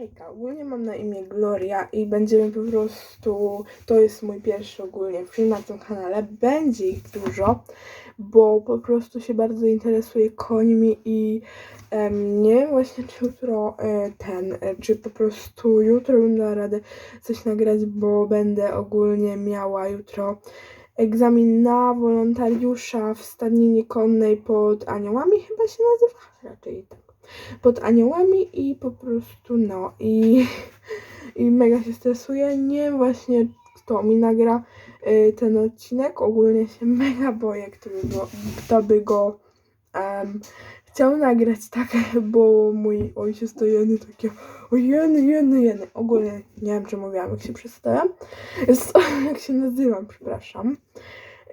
Hejka, ogólnie mam na imię Gloria i będziemy po prostu, to jest mój pierwszy ogólnie film na tym kanale, będzie ich dużo, bo po prostu się bardzo interesuję końmi i em, nie wiem właśnie czy jutro e, ten, e, czy po prostu jutro bym dała radę coś nagrać, bo będę ogólnie miała jutro egzamin na wolontariusza w stadninie konnej pod aniołami chyba się nazywa, raczej tak pod aniołami i po prostu no i, i mega się stresuję. Nie właśnie kto mi nagra y, ten odcinek. Ogólnie się mega boję, kto by, go, kto by go em, chciał nagrać, tak, bo mój ojciec to jeny takie o jeny, jeny, jeny. Ogólnie nie wiem, czy mówiłam, jak się przedstawiam. Jak się nazywam, przepraszam.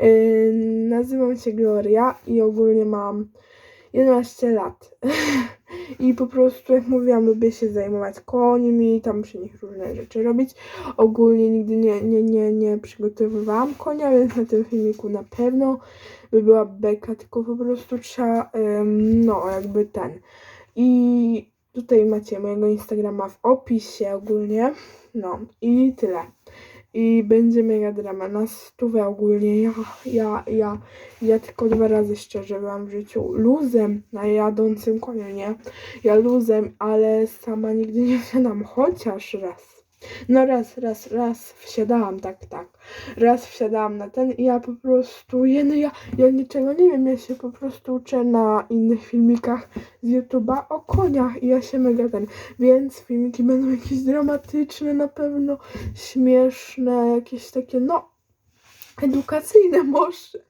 Y, nazywam się Gloria i ogólnie mam 11 lat. I po prostu, jak mówiłam, lubię się zajmować końmi, tam przy nich różne rzeczy robić. Ogólnie nigdy nie, nie, nie, nie przygotowywałam konia, więc na tym filmiku na pewno by była beka, tylko po prostu trzeba, em, no, jakby ten. I tutaj macie mojego Instagrama w opisie ogólnie. No i tyle. I będzie mega drama. Na stówę ogólnie. Ja, ja, ja, ja tylko dwa razy szczerze byłam w życiu luzem na jadącym koniu, nie? Ja luzem, ale sama nigdy nie wsiadam, chociaż raz. No raz, raz, raz wsiadałam, tak, tak. Raz wsiadałam na ten i ja po prostu, jeny, ja, ja niczego nie wiem, ja się po prostu uczę na innych filmikach z YouTube'a o koniach i ja się mega ten, więc filmiki będą jakieś dramatyczne na pewno, śmieszne, jakieś takie, no, edukacyjne może.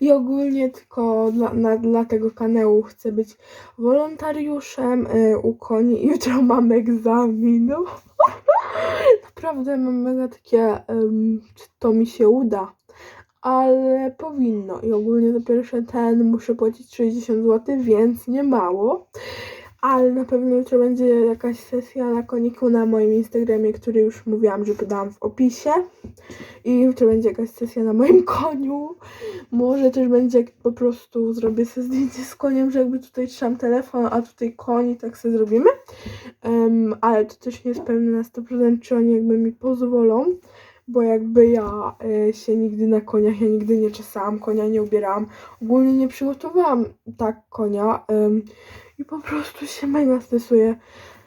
I ogólnie tylko dla, na, dla tego kanału chcę być wolontariuszem y, u koni. Jutro mam egzamin. No. Naprawdę mam mega takie, em, czy to mi się uda. Ale powinno. I ogólnie za pierwszy ten muszę płacić 60 zł, więc nie mało. Ale na pewno jutro będzie jakaś sesja na koniku na moim Instagramie, który już mówiłam, że podałam w opisie. I jutro będzie jakaś sesja na moim koniu. Może też będzie po prostu zrobię sobie zdjęcie z koniem, że jakby tutaj trzymam telefon, a tutaj koń i tak sobie zrobimy. Em, ale to też nie jest pewne na 100% czy oni jakby mi pozwolą. Bo jakby ja e, się nigdy na koniach, ja nigdy nie czesałam konia, nie ubierałam. Ogólnie nie przygotowałam tak konia. i po prostu się mega stresuję.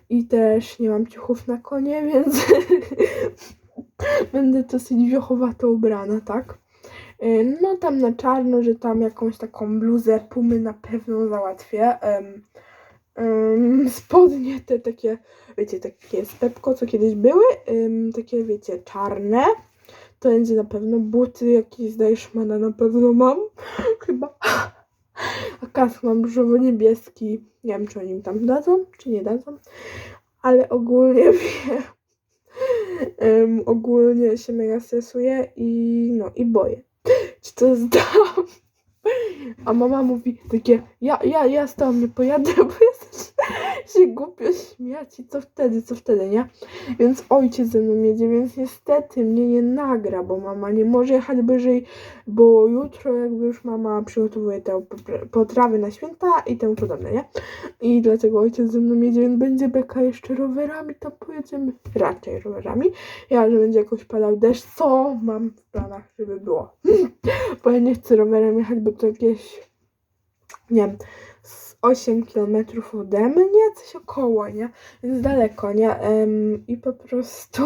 I też nie mam ciuchów na konie, więc będę dosyć wiochowato ubrana, tak? Y, No tam na czarno, że tam jakąś taką bluzę pumy na pewno załatwię. Em, em, spodnie te takie, wiecie, takie z Pepko, co kiedyś były, em, takie wiecie, czarne. To będzie na pewno buty jakieś z Deichmana na pewno mam. Chyba. A kask mam różowo-niebieski. Nie wiem, czy oni mi tam dadzą, czy nie dadzą. Ale ogólnie wiem. Em, ogólnie się mega stresuję i no i boję. Czy to zdam? A mama mówi takie, ja, ja, ja z tobą nie pojadę, bo jesteś się głupio śmiać i co wtedy, co wtedy, nie? Więc ojciec ze mną jedzie, więc niestety mnie nie nagra, bo mama nie może jechać wyżej, bo jutro jakby już mama przygotowuje te potrawy na święta i temu podobne, nie? I dlatego ojciec ze mną jedzie, więc będzie beka jeszcze rowerami, tam pojedziemy raczej rowerami. Ja, że będzie jakoś padał deszcz, co mam w planach, żeby było. bo ja nie chcę rowerem jechać, bo to jakieś, nie wiem, 8 km ode mnie, coś około, nie? Więc daleko, nie? Em, I po prostu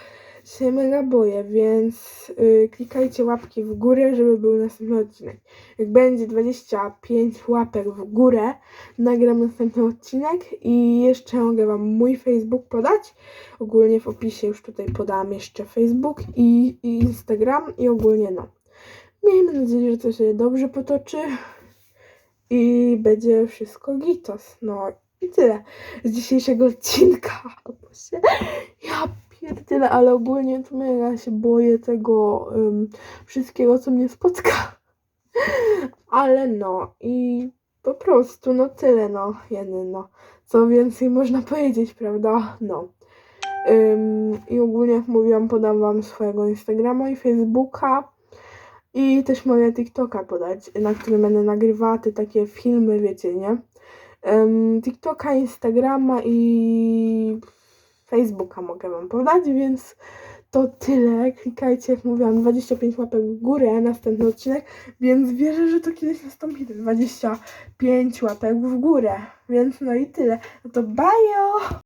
się mega boję, więc y, klikajcie łapki w górę, żeby był następny odcinek. Jak będzie 25 łapek w górę, nagram następny odcinek i jeszcze mogę Wam mój Facebook podać. Ogólnie w opisie już tutaj podałam jeszcze Facebook i, i Instagram i ogólnie no. Miejmy nadzieję, że to się dobrze potoczy i będzie wszystko gitos. No i tyle z dzisiejszego odcinka. Się, ja pierdzielę, ale ogólnie to mega się boję tego ym, wszystkiego, co mnie spotka. Ale no i po prostu, no tyle, no, jeden, no. Co więcej można powiedzieć, prawda? No. Ym, I ogólnie, jak mówiłam, podam Wam swojego Instagrama i Facebooka. I też mogę TikToka podać, na którym będę nagrywała te takie filmy, wiecie, nie? em, TikToka, Instagrama i Facebooka mogę wam podać, więc to tyle. Klikajcie, jak mówiłam, 25 łapek w górę, następny odcinek, więc wierzę, że to kiedyś nastąpi, te 25 łapek w górę. Więc no i tyle. No to bajo!